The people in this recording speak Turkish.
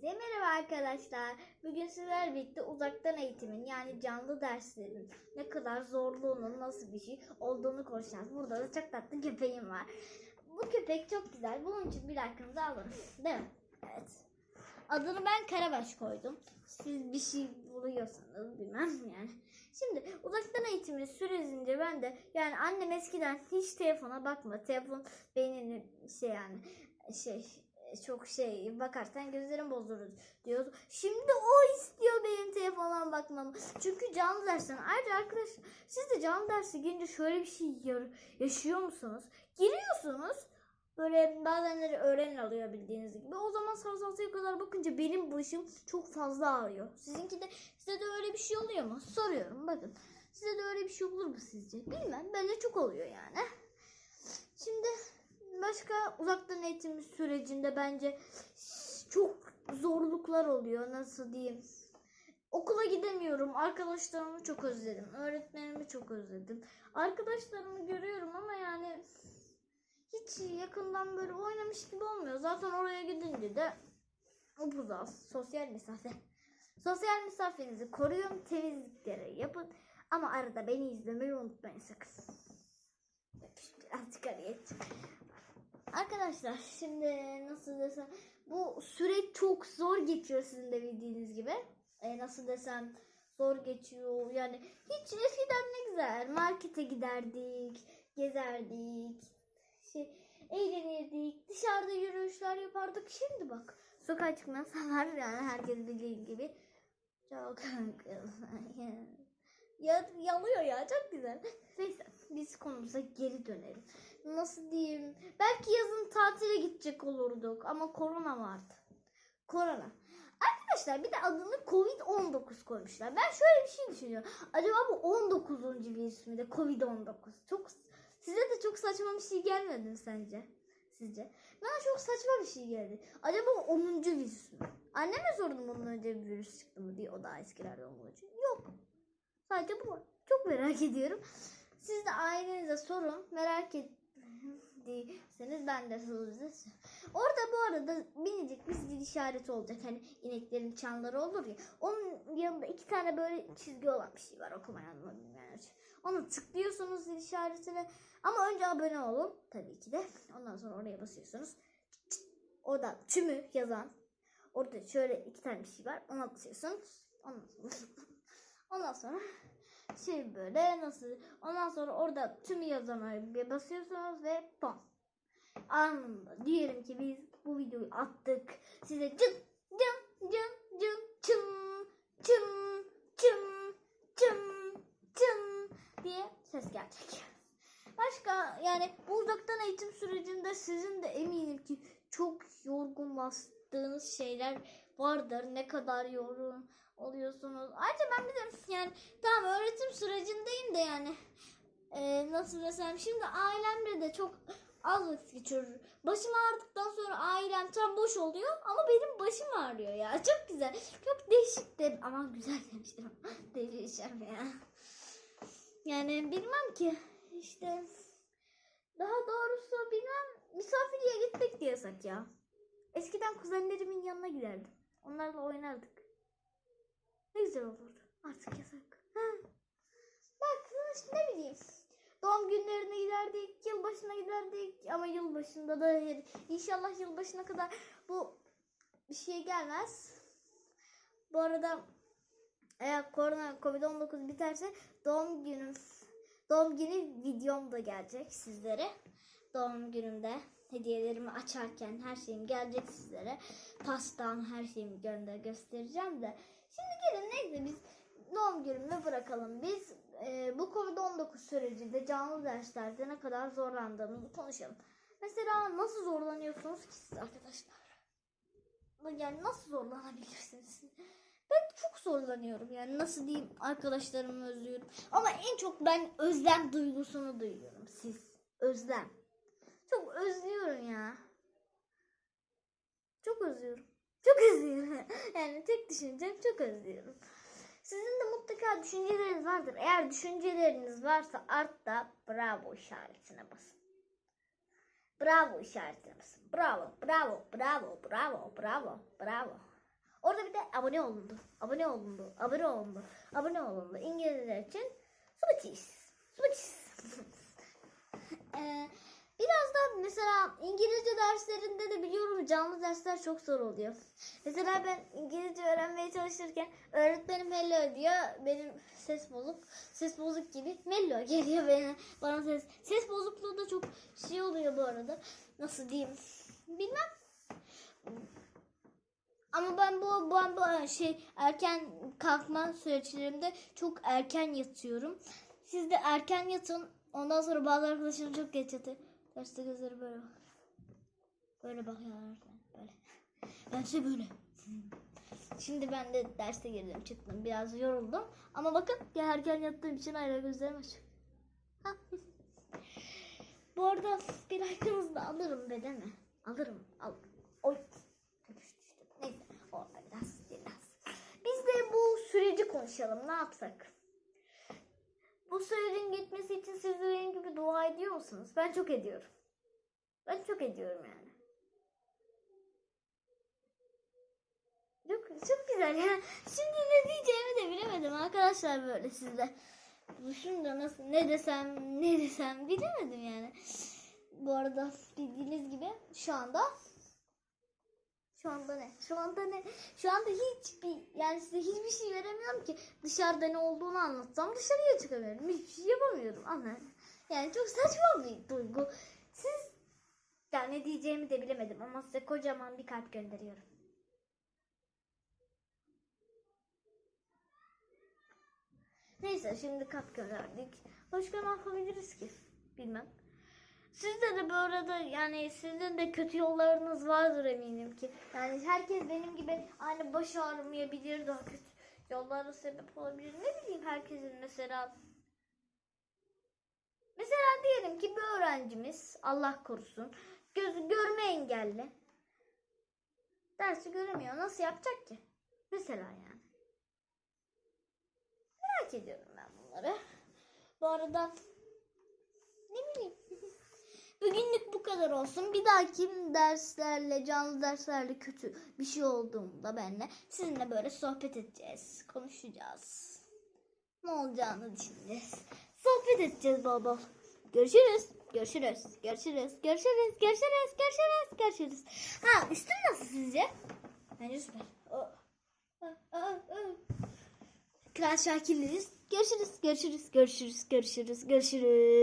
Hepinize merhaba arkadaşlar. Bugün sizlerle birlikte uzaktan eğitimin yani canlı derslerin ne kadar zorluğunun nasıl bir şey olduğunu konuşacağız. Burada da çok tatlı köpeğim var. Bu köpek çok güzel. Bunun için bir like'ınızı alın. Değil mi? Evet. Adını ben Karabaş koydum. Siz bir şey buluyorsanız bilmem yani. Şimdi uzaktan eğitimin sürecince ben de yani annem eskiden hiç telefona bakma. Telefon beynini şey yani şey çok şey bakarsan gözlerim bozulur diyordu. Şimdi o istiyor benim telefona bakmamı. Çünkü canlı dersten ayrıca arkadaşlar siz de canlı derse gelince şöyle bir şey yaşıyor musunuz? Giriyorsunuz böyle bazenleri öğrenin alıyor bildiğiniz gibi. O zaman sağ kadar bakınca benim başım çok fazla ağrıyor. Sizinki de size de öyle bir şey oluyor mu? Soruyorum bakın. Size de öyle bir şey olur mu sizce? Bilmem. Bence çok oluyor yani. Şimdi başka uzaktan eğitim sürecinde bence çok zorluklar oluyor. Nasıl diyeyim? Okula gidemiyorum. Arkadaşlarımı çok özledim. Öğretmenimi çok özledim. Arkadaşlarımı görüyorum ama yani hiç yakından böyle oynamış gibi olmuyor. Zaten oraya gidince de upuzaz sosyal mesafe. Sosyal mesafenizi koruyun, temizlikleri yapın. Ama arada beni izlemeyi unutmayın sakın. Birazcık araya Arkadaşlar şimdi nasıl desem bu süreç çok zor geçiyor sizin de bildiğiniz gibi. Ee, nasıl desem zor geçiyor. Yani hiç eskiden ne güzel markete giderdik, gezerdik, şey, eğlenirdik, dışarıda yürüyüşler yapardık. Şimdi bak sokağa çıkmasalar yani herkes bildiği gibi çok ya, yalıyor ya çok güzel. Neyse biz konumuza geri dönelim. Nasıl diyeyim? Belki yazın tatile gidecek olurduk ama korona vardı. Korona. Arkadaşlar bir de adını Covid-19 koymuşlar. Ben şöyle bir şey düşünüyorum. Acaba bu 19. virüs mü de Covid-19? Çok size de çok saçma bir şey gelmedi mi sence? Sizce? Bana çok saçma bir şey geldi. Acaba o 10. virüs mü? Anneme sordum ondan önce bir virüs çıktı mı diye. O daha eskilerde olduğu için. Yok. Sadece bu. Çok merak ediyorum. Siz de ailenize sorun. Merak ettiyseniz ben de size Orada bu arada minicik bir zil işareti olacak. Hani ineklerin çanları olur ya. Onun yanında iki tane böyle çizgi olan bir şey var. Okumayan mı için. Onu tıklıyorsunuz zil işaretine. Ama önce abone olun. Tabii ki de. Ondan sonra oraya basıyorsunuz. Orada tümü yazan. Orada şöyle iki tane bir şey var. Ona basıyorsunuz. Ondan sonra Ondan sonra şey böyle nasıl ondan sonra orada tüm yazana bir basıyorsunuz ve pom. Anında diyelim ki biz bu videoyu attık. Size cın cın cın cın çın çın çın çın çın diye ses gelecek. Başka yani bu uzaktan eğitim sürecinde sizin de eminim ki çok yorgun bastığınız şeyler vardır. Ne kadar yorgun oluyorsunuz. Ayrıca ben bir yani tamam öğretim sürecindeyim de yani e, nasıl desem şimdi ailemle de çok az vakit geçiyorum. Başım ağrıdıktan sonra ailem tam boş oluyor ama benim başım ağrıyor ya. Çok güzel. Çok değişik de ama güzel demiştim. Değişeceğim ya. Yani bilmem ki işte daha doğrusu bilmem misafirliğe gitmek diye yasak ya. Eskiden kuzenlerimin yanına giderdim. Onlarla oynardık. Ne güzel olurdu. Artık yasak. Bak işte ne bileyim. Doğum günlerine giderdik, yılbaşına giderdik ama yılbaşında da inşallah yılbaşına kadar bu bir şey gelmez. Bu arada eğer korona Covid-19 biterse doğum günüm doğum günü videom da gelecek sizlere. Doğum günümde hediyelerimi açarken her şeyim gelecek sizlere. Pastam her şeyimi gönder göstereceğim de. Şimdi gelin neyse biz doğum günümü bırakalım. Biz e, bu Covid-19 sürecinde canlı derslerde ne kadar zorlandığımızı konuşalım. Mesela nasıl zorlanıyorsunuz ki siz arkadaşlar? Yani nasıl zorlanabilirsiniz? Ben çok zorlanıyorum yani nasıl diyeyim arkadaşlarımı özlüyorum. Ama en çok ben özlem duygusunu duyuyorum siz. Özlem. Çok özlüyorum ya. Çok özlüyorum. Çok özlüyorum. Yani tek düşüncem çok özlüyorum. Sizin de mutlaka düşünceleriniz vardır. Eğer düşünceleriniz varsa artta bravo işaretine basın. Bravo işaretine basın. Bravo, bravo, bravo, bravo, bravo, bravo. Orada bir de abone olundu. Abone olundu. Abone olundu. Abone olundu. İngilizce için Smutis. Smutis. Ee, biraz da mesela İngilizce derslerinde de biliyorum canlı dersler çok zor oluyor. Mesela ben İngilizce öğrenmeye çalışırken öğretmenim hello diyor. Benim ses bozuk. Ses bozuk gibi mello geliyor benim, bana ses. Ses bozukluğu da çok şey oluyor bu arada. Nasıl diyeyim? Bilmem. Ama ben bu, bu, bu şey erken kalkma süreçlerimde çok erken yatıyorum. Siz de erken yatın. Ondan sonra bazı arkadaşlarım çok geç yatıyor. Derste gözleri böyle bakar. Böyle bakıyorlar. Böyle. Ben şey böyle. Şimdi ben de derste girdim çıktım. Biraz yoruldum. Ama bakın ya erken yattığım için hala gözlerim açık. Bu arada bir like'ınızı da alırım be değil mi? Alırım. Al. Oy. Neyse. Orada biraz biraz. Biz de bu süreci konuşalım. Ne yapsak? Bu sürecin gitmesi için siz de benim gibi dua ediyor musunuz? Ben çok ediyorum. Ben çok ediyorum yani. Çok, çok güzel ya. Şimdi ne diyeceğimi de bilemedim arkadaşlar böyle sizde. De nasıl ne desem ne desem bilemedim yani. Bu arada bildiğiniz gibi şu anda şu anda ne? Şu anda ne? Şu anda hiçbir yani size hiçbir şey veremiyorum ki dışarıda ne olduğunu anlatsam dışarıya çıkamıyorum. Hiçbir şey yapamıyorum. Anla. Yani çok saçma bir duygu. Siz ya ne diyeceğimi de bilemedim ama size kocaman bir kalp gönderiyorum. Neyse şimdi kalp gönderdik. Başka ne yapabiliriz ki? Bilmem. Sizde de bu arada yani sizin de kötü yollarınız vardır eminim ki. Yani herkes benim gibi aynı baş ağrımayabilir daha kötü yollara sebep olabilir. Ne bileyim herkesin mesela Mesela diyelim ki bir öğrencimiz Allah korusun gözü görme engelli. Dersi göremiyor. Nasıl yapacak ki? Mesela yani. Merak ediyorum ben bunları. Bu arada ne bileyim. Kadar olsun. Bir dahaki derslerle, canlı derslerle kötü bir şey olduğunda benle sizinle böyle sohbet edeceğiz, konuşacağız. Ne olacağını düşüneceğiz. Sohbet edeceğiz bol bol. Görüşürüz. Görüşürüz. Görüşürüz. Görüşürüz. Görüşürüz. Görüşürüz. Görüşürüz. Ha üstüm nasıl sizce? Bence süper. Kral Şakir'leriz. Görüşürüz. Görüşürüz. Görüşürüz. Görüşürüz. Görüşürüz.